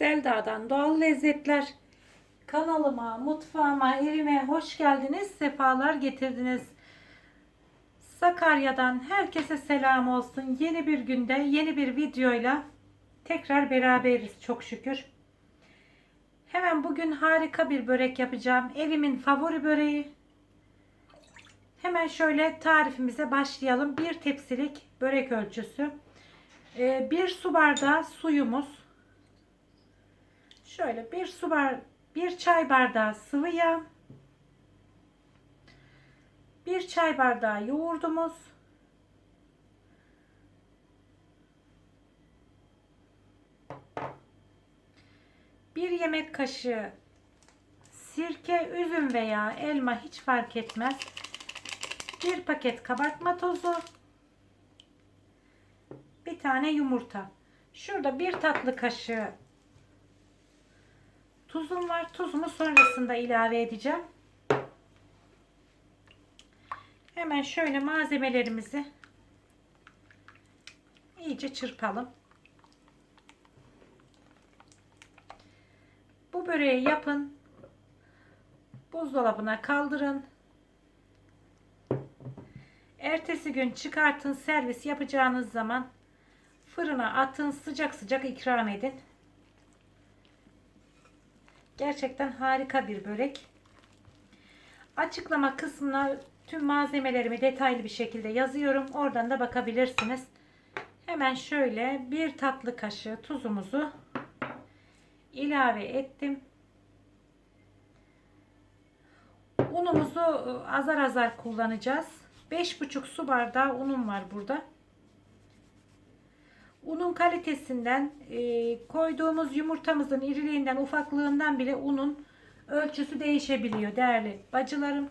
Selda'dan Doğal Lezzetler kanalıma, mutfağıma, evime hoş geldiniz. Sefalar getirdiniz. Sakarya'dan herkese selam olsun. Yeni bir günde, yeni bir videoyla tekrar beraberiz çok şükür. Hemen bugün harika bir börek yapacağım. Evimin favori böreği. Hemen şöyle tarifimize başlayalım. Bir tepsilik börek ölçüsü. Ee, bir su bardağı suyumuz. Şöyle bir su bar, bir çay bardağı sıvı yağ. Bir çay bardağı yoğurdumuz. Bir yemek kaşığı sirke, üzüm veya elma hiç fark etmez. Bir paket kabartma tozu. Bir tane yumurta. Şurada bir tatlı kaşığı tuzum var. Tuzumu sonrasında ilave edeceğim. Hemen şöyle malzemelerimizi iyice çırpalım. Bu böreği yapın. Buzdolabına kaldırın. Ertesi gün çıkartın servis yapacağınız zaman fırına atın sıcak sıcak ikram edin. Gerçekten harika bir börek. Açıklama kısmına tüm malzemelerimi detaylı bir şekilde yazıyorum. Oradan da bakabilirsiniz. Hemen şöyle bir tatlı kaşığı tuzumuzu ilave ettim. Unumuzu azar azar kullanacağız. 5,5 su bardağı unum var burada. Unun kalitesinden, e, koyduğumuz yumurtamızın iriliğinden, ufaklığından bile unun ölçüsü değişebiliyor değerli bacılarım.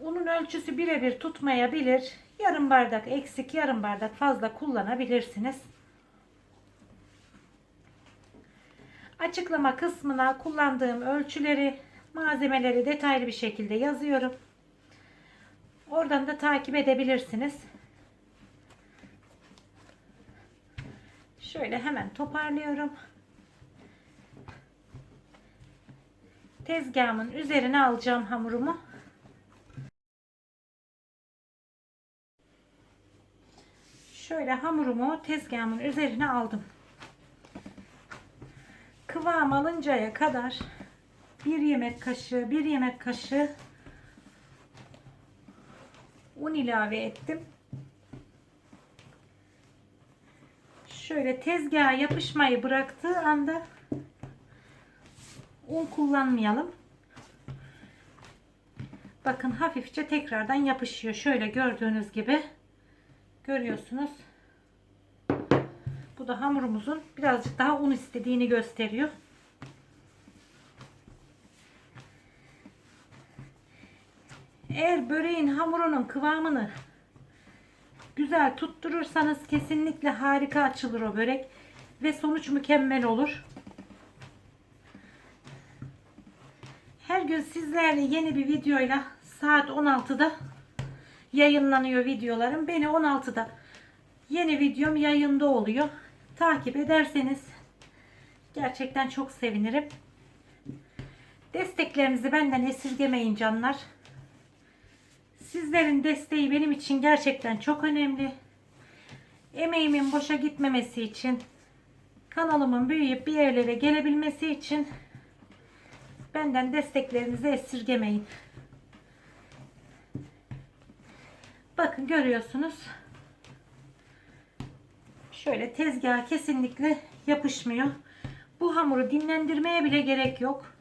Unun ölçüsü birebir tutmayabilir. Yarım bardak eksik, yarım bardak fazla kullanabilirsiniz. Açıklama kısmına kullandığım ölçüleri, malzemeleri detaylı bir şekilde yazıyorum. Oradan da takip edebilirsiniz. Şöyle hemen toparlıyorum. Tezgahımın üzerine alacağım hamurumu. Şöyle hamurumu tezgahımın üzerine aldım. Kıvam alıncaya kadar bir yemek kaşığı, bir yemek kaşığı un ilave ettim. Şöyle tezgaha yapışmayı bıraktığı anda un kullanmayalım. Bakın hafifçe tekrardan yapışıyor. Şöyle gördüğünüz gibi görüyorsunuz. Bu da hamurumuzun birazcık daha un istediğini gösteriyor. Eğer böreğin hamurunun kıvamını güzel tutturursanız kesinlikle harika açılır o börek ve sonuç mükemmel olur. Her gün sizlerle yeni bir videoyla saat 16'da yayınlanıyor videolarım. Beni 16'da yeni videom yayında oluyor. Takip ederseniz gerçekten çok sevinirim. Desteklerinizi benden esirgemeyin canlar. Sizlerin desteği benim için gerçekten çok önemli. Emeğimin boşa gitmemesi için, kanalımın büyüyüp bir yerlere gelebilmesi için benden desteklerinizi esirgemeyin. Bakın görüyorsunuz. Şöyle tezgaha kesinlikle yapışmıyor. Bu hamuru dinlendirmeye bile gerek yok.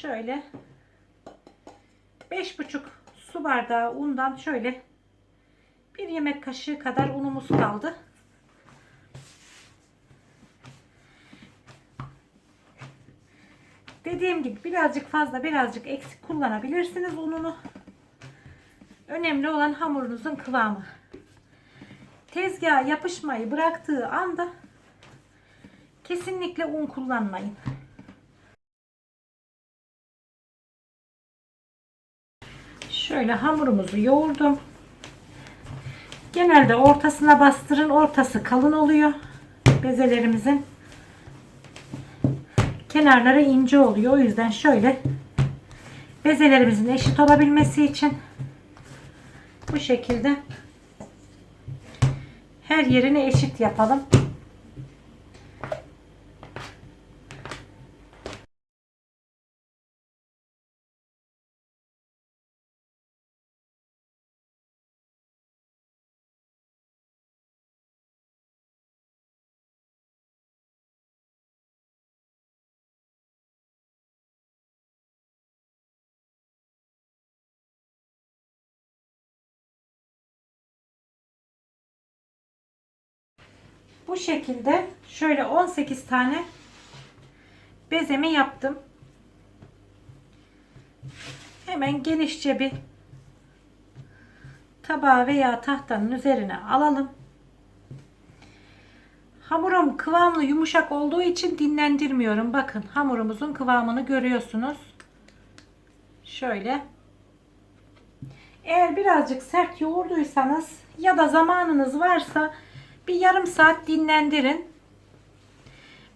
Şöyle 5,5 su bardağı undan şöyle bir yemek kaşığı kadar unumuz kaldı. Dediğim gibi birazcık fazla birazcık eksik kullanabilirsiniz ununu. Önemli olan hamurunuzun kıvamı. Tezgaha yapışmayı bıraktığı anda kesinlikle un kullanmayın. Şöyle hamurumuzu yoğurdum. Genelde ortasına bastırın. Ortası kalın oluyor. Bezelerimizin. Kenarları ince oluyor. O yüzden şöyle bezelerimizin eşit olabilmesi için bu şekilde her yerini eşit yapalım. Bu şekilde şöyle 18 tane bezemi yaptım. Hemen genişçe bir tabağı veya tahtanın üzerine alalım. Hamurum kıvamlı yumuşak olduğu için dinlendirmiyorum. Bakın hamurumuzun kıvamını görüyorsunuz. Şöyle. Eğer birazcık sert yoğurduysanız ya da zamanınız varsa bir yarım saat dinlendirin.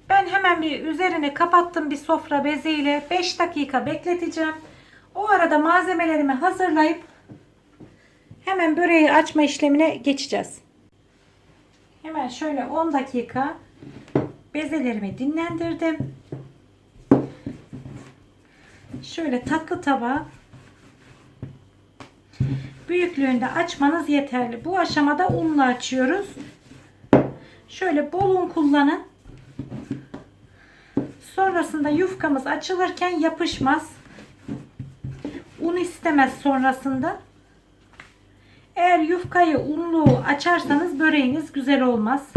Ben hemen bir üzerine kapattım bir sofra beziyle 5 dakika bekleteceğim. O arada malzemelerimi hazırlayıp hemen böreği açma işlemine geçeceğiz. Hemen şöyle 10 dakika bezelerimi dinlendirdim. Şöyle tatlı tabağı büyüklüğünde açmanız yeterli. Bu aşamada unla açıyoruz. Şöyle bol un kullanın. Sonrasında yufkamız açılırken yapışmaz. Un istemez sonrasında. Eğer yufkayı unlu açarsanız böreğiniz güzel olmaz.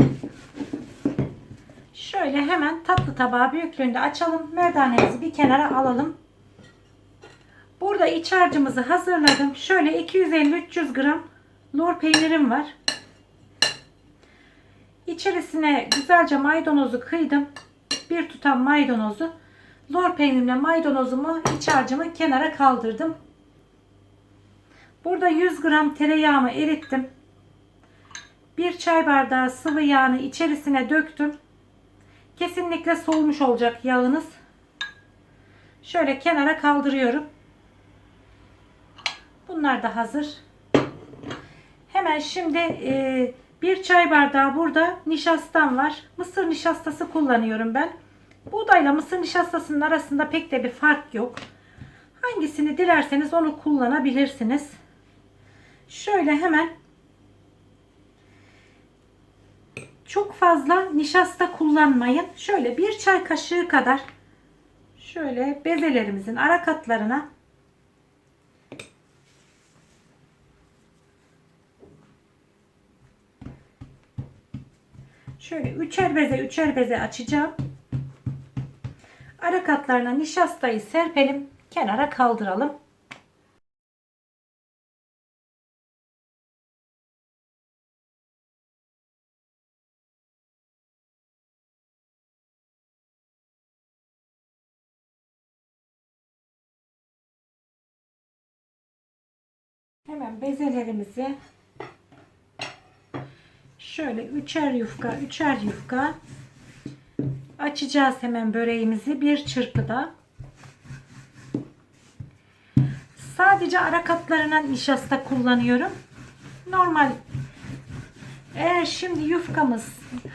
Şöyle hemen tatlı tabağı büyüklüğünde açalım. Merdanemizi bir kenara alalım. Burada iç harcımızı hazırladım. Şöyle 250-300 gram lor peynirim var. İçerisine güzelce maydanozu kıydım. Bir tutam maydanozu. Lor peynirimle maydanozumu iç harcımı kenara kaldırdım. Burada 100 gram tereyağımı erittim. Bir çay bardağı sıvı yağını içerisine döktüm. Kesinlikle soğumuş olacak yağınız. Şöyle kenara kaldırıyorum. Bunlar da hazır. Hemen şimdi e, bir çay bardağı burada nişastam var. Mısır nişastası kullanıyorum ben. Buğdayla mısır nişastasının arasında pek de bir fark yok. Hangisini dilerseniz onu kullanabilirsiniz. Şöyle hemen çok fazla nişasta kullanmayın. Şöyle bir çay kaşığı kadar şöyle bezelerimizin ara katlarına Şöyle üçer beze üçer beze açacağım. Ara katlarına nişastayı serpelim. Kenara kaldıralım. Hemen bezelerimizi şöyle üçer yufka üçer yufka. Açacağız hemen böreğimizi bir çırpıda. Sadece ara katlarına nişasta kullanıyorum. Normal. Eğer şimdi yufkamız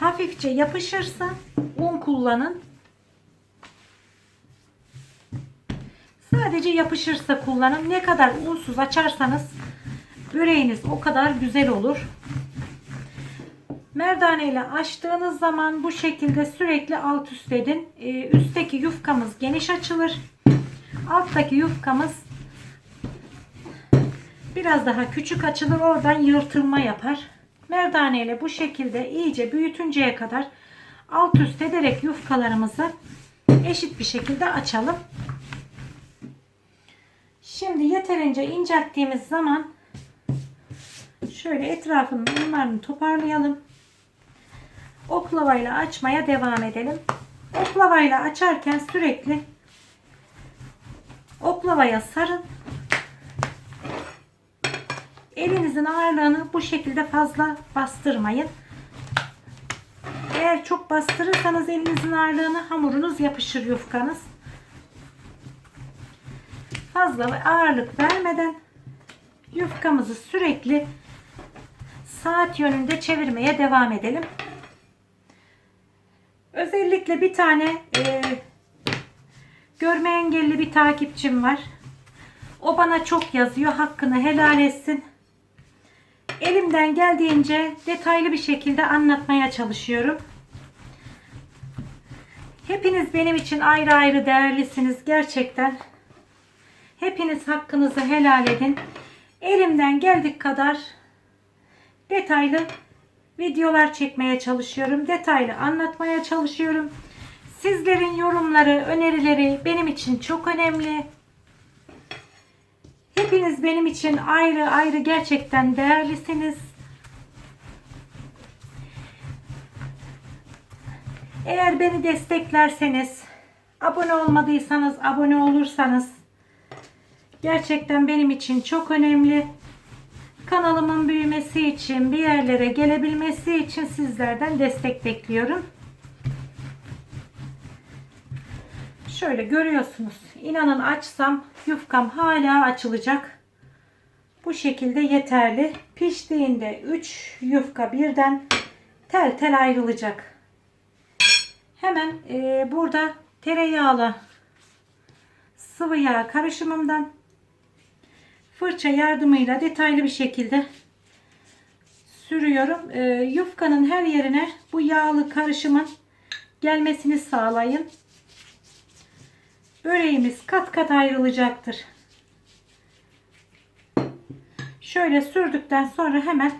hafifçe yapışırsa un kullanın. Sadece yapışırsa kullanın. Ne kadar unsuz açarsanız böreğiniz o kadar güzel olur Merdane ile açtığınız zaman bu şekilde sürekli alt üst edin. Ee, üstteki yufkamız geniş açılır. Alttaki yufkamız biraz daha küçük açılır. Oradan yırtılma yapar. Merdane ile bu şekilde iyice büyütünceye kadar alt üst ederek yufkalarımızı eşit bir şekilde açalım. Şimdi yeterince incelttiğimiz zaman şöyle etrafının unlarını toparlayalım oklavayla açmaya devam edelim. Oklavayla açarken sürekli oklavaya sarın. Elinizin ağırlığını bu şekilde fazla bastırmayın. Eğer çok bastırırsanız elinizin ağırlığını hamurunuz yapışır yufkanız. Fazla ağırlık vermeden yufkamızı sürekli saat yönünde çevirmeye devam edelim. Özellikle bir tane e, görme engelli bir takipçim var. O bana çok yazıyor. Hakkını helal etsin. Elimden geldiğince detaylı bir şekilde anlatmaya çalışıyorum. Hepiniz benim için ayrı ayrı değerlisiniz gerçekten. Hepiniz hakkınızı helal edin. Elimden geldik kadar detaylı videolar çekmeye çalışıyorum. Detaylı anlatmaya çalışıyorum. Sizlerin yorumları, önerileri benim için çok önemli. Hepiniz benim için ayrı ayrı gerçekten değerlisiniz. Eğer beni desteklerseniz, abone olmadıysanız abone olursanız gerçekten benim için çok önemli. Kanalımın büyümesi için, bir yerlere gelebilmesi için sizlerden destek bekliyorum. Şöyle görüyorsunuz. İnanın açsam yufkam hala açılacak. Bu şekilde yeterli. Piştiğinde 3 yufka birden tel tel ayrılacak. Hemen e, burada tereyağlı sıvı yağ karışımımdan fırça yardımıyla detaylı bir şekilde sürüyorum. E, yufkanın her yerine bu yağlı karışımın gelmesini sağlayın. Böreğimiz kat kat ayrılacaktır. Şöyle sürdükten sonra hemen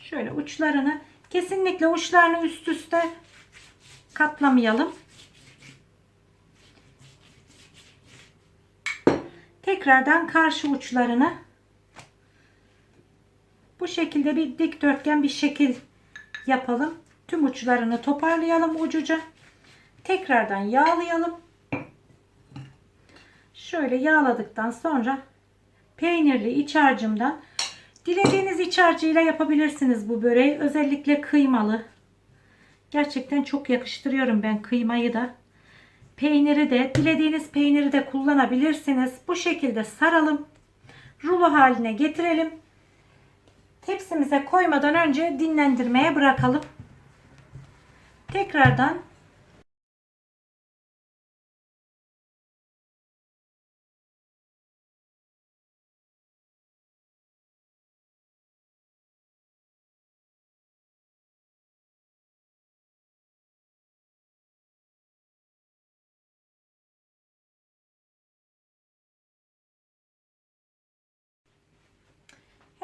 şöyle uçlarını kesinlikle uçlarını üst üste katlamayalım. Tekrardan karşı uçlarını bu şekilde bir dikdörtgen bir şekil yapalım. Tüm uçlarını toparlayalım ucuca. Tekrardan yağlayalım. Şöyle yağladıktan sonra peynirli iç harcımdan dilediğiniz iç harcıyla yapabilirsiniz bu böreği. Özellikle kıymalı. Gerçekten çok yakıştırıyorum ben kıymayı da. Peyniri de dilediğiniz peyniri de kullanabilirsiniz. Bu şekilde saralım. Rulo haline getirelim. Tepsimize koymadan önce dinlendirmeye bırakalım. Tekrardan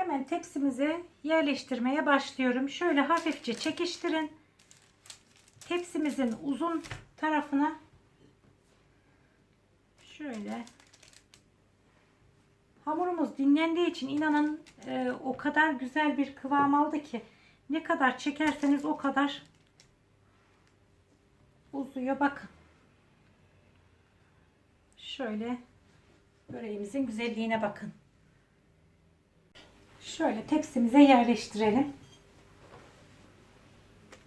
Hemen tepsimize yerleştirmeye başlıyorum. Şöyle hafifçe çekiştirin. Tepsimizin uzun tarafına şöyle hamurumuz dinlendiği için inanın e, o kadar güzel bir kıvam aldı ki ne kadar çekerseniz o kadar uzuyor. Bakın. Şöyle böreğimizin güzelliğine bakın. Şöyle tepsimize yerleştirelim.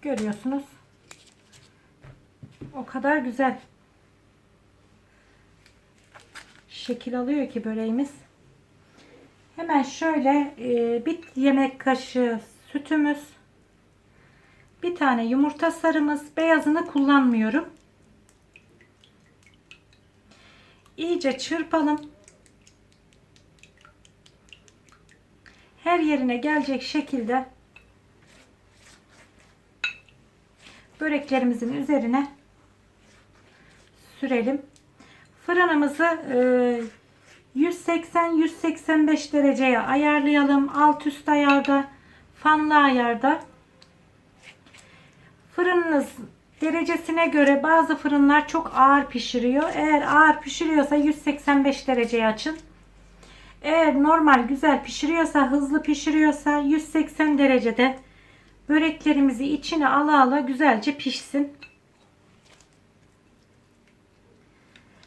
Görüyorsunuz. O kadar güzel şekil alıyor ki böreğimiz. Hemen şöyle e, bir yemek kaşığı sütümüz, bir tane yumurta sarımız, beyazını kullanmıyorum. İyice çırpalım. Her yerine gelecek şekilde böreklerimizin üzerine sürelim. Fırınımızı 180-185 dereceye ayarlayalım. Alt üst ayarda, fanlı ayarda. Fırınınız derecesine göre bazı fırınlar çok ağır pişiriyor. Eğer ağır pişiriyorsa 185 dereceye açın. Eğer normal güzel pişiriyorsa, hızlı pişiriyorsa 180 derecede böreklerimizi içine ala ala güzelce pişsin.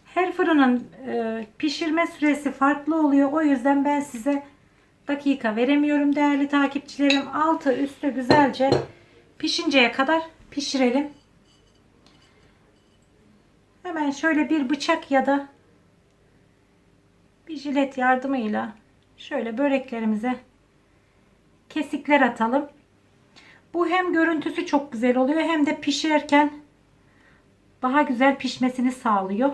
Her fırının e, pişirme süresi farklı oluyor. O yüzden ben size dakika veremiyorum değerli takipçilerim. Altı üstü güzelce pişinceye kadar pişirelim. Hemen şöyle bir bıçak ya da bir jilet yardımıyla şöyle böreklerimize kesikler atalım. Bu hem görüntüsü çok güzel oluyor hem de pişerken daha güzel pişmesini sağlıyor.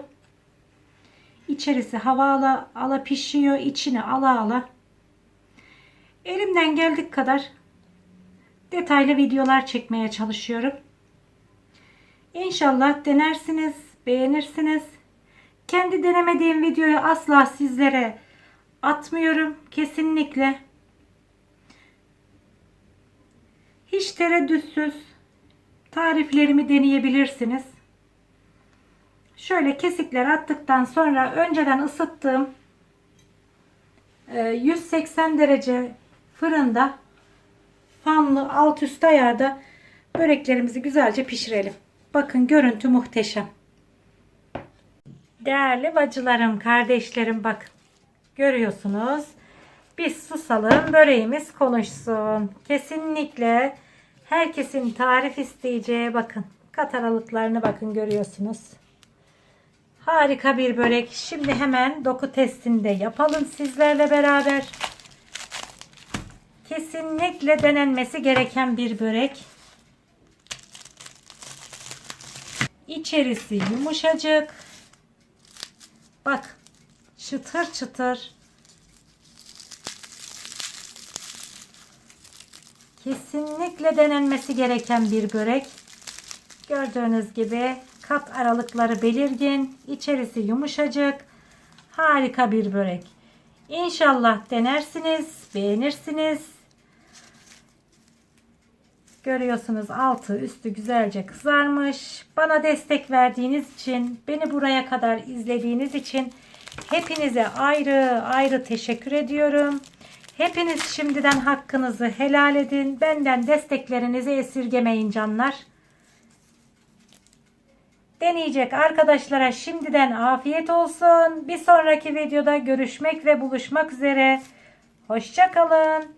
İçerisi hava ala, ala pişiyor, içini ala ala. Elimden geldik kadar detaylı videolar çekmeye çalışıyorum. İnşallah denersiniz, beğenirsiniz. Kendi denemediğim videoyu asla sizlere atmıyorum. Kesinlikle. Hiç tereddütsüz tariflerimi deneyebilirsiniz. Şöyle kesikler attıktan sonra önceden ısıttığım e, 180 derece fırında fanlı alt üst ayarda böreklerimizi güzelce pişirelim. Bakın görüntü muhteşem. Değerli bacılarım, kardeşlerim bakın. Görüyorsunuz. Biz susalım, böreğimiz konuşsun. Kesinlikle herkesin tarif isteyeceği bakın. Kat aralıklarını bakın görüyorsunuz. Harika bir börek. Şimdi hemen doku testini de yapalım sizlerle beraber. Kesinlikle denenmesi gereken bir börek. İçerisi yumuşacık. Bak çıtır çıtır. Kesinlikle denenmesi gereken bir börek. Gördüğünüz gibi kat aralıkları belirgin, içerisi yumuşacık. Harika bir börek. İnşallah denersiniz, beğenirsiniz. Görüyorsunuz altı üstü güzelce kızarmış. Bana destek verdiğiniz için, beni buraya kadar izlediğiniz için hepinize ayrı ayrı teşekkür ediyorum. Hepiniz şimdiden hakkınızı helal edin. Benden desteklerinizi esirgemeyin canlar. Deneyecek arkadaşlara şimdiden afiyet olsun. Bir sonraki videoda görüşmek ve buluşmak üzere. Hoşçakalın.